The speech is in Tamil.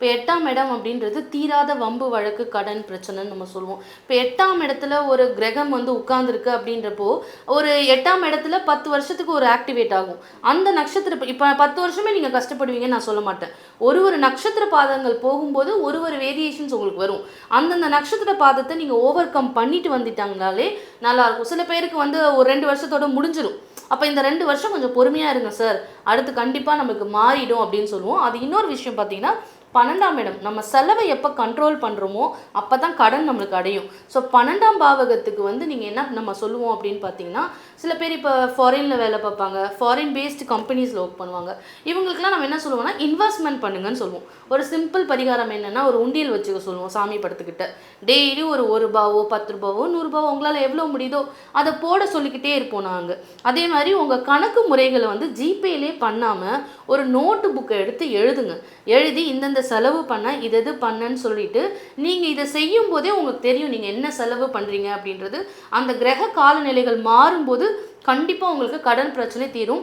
இப்போ எட்டாம் இடம் அப்படின்றது தீராத வம்பு வழக்கு கடன் பிரச்சனைன்னு நம்ம சொல்லுவோம். இப்போ எட்டாம் இடத்துல ஒரு கிரகம் வந்து உட்கார்ந்துருக்கு அப்படின்றப்போ ஒரு எட்டாம் இடத்துல பத்து வருஷத்துக்கு ஒரு ஆக்டிவேட் ஆகும். அந்த நட்சத்திர இப்போ பத்து வருஷமே நீங்கள் கஷ்டப்படுவீங்கன்னு நான் சொல்ல மாட்டேன். ஒரு ஒரு நட்சத்திர பாதங்கள் போகும்போது ஒரு ஒரு வேரியேஷன்ஸ் உங்களுக்கு வரும். அந்தந்த நட்சத்திர பாதத்தை நீங்கள் ஓவர் கம் பண்ணிட்டு வந்துட்டாங்கனாலே நல்லாயிருக்கும் சில பேருக்கு வந்து ஒரு ரெண்டு வருஷத்தோட முடிஞ்சிடும் அப்போ இந்த ரெண்டு வருஷம் கொஞ்சம் பொறுமையாக இருங்க சார் அடுத்து கண்டிப்பாக நமக்கு மாறிடும் அப்படின்னு சொல்லுவோம். அது இன்னொரு விஷயம் பார்த்தீங்கன்னா பன்னெண்டாம் இடம் நம்ம செலவை எப்போ கண்ட்ரோல் பண்ணுறோமோ அப்போ தான் கடன் நம்மளுக்கு அடையும். ஸோ பன்னெண்டாம் பாவகத்துக்கு வந்து நீங்கள் என்ன நம்ம சொல்லுவோம் அப்படின்னு பார்த்தீங்கன்னா சில பேர் இப்போ ஃபாரினில் வேலை பார்ப்பாங்க ஃபாரின் பேஸ்டு கம்பெனிஸில் ஒர்க் பண்ணுவாங்க. இவங்களுக்குலாம் நம்ம என்ன சொல்லுவோம்னா இன்வெஸ்ட்மெண்ட் பண்ணுங்கன்னு சொல்லுவோம். ஒரு சிம்பிள் பரிகாரம் என்னென்னா ஒரு உண்டியல் வச்சுக்க சொல்லுவோம் சாமி படத்துக்கிட்ட. டெய்லி ஒரு ஒரு ரூபாவோ பத்து ரூபாவோ நூறுரூபாவோ உங்களால் எவ்வளோ முடியுதோ அதை போட சொல்லிக்கிட்டே இருப்போம் நாங்கள் அதே மாதிரி உங்கள் கணக்கு முறைகளை வந்து ஜிபேலே பண்ணாமல் ஒரு நோட்டு புக்கை எடுத்து எழுதுங்க. எழுதி இந்தந்த செலவு பண்ண இது எது பண்ணன்னு சொல்லிட்டு நீங்கள் இதை செய்யும் போதே உங்களுக்கு தெரியும் நீங்கள் என்ன செலவு பண்ணுறீங்க அப்படின்றது. அந்த கிரக காலநிலைகள் மாறும்போது கண்டிப்பாக உங்களுக்கு கடன் பிரச்சனை தீரும்.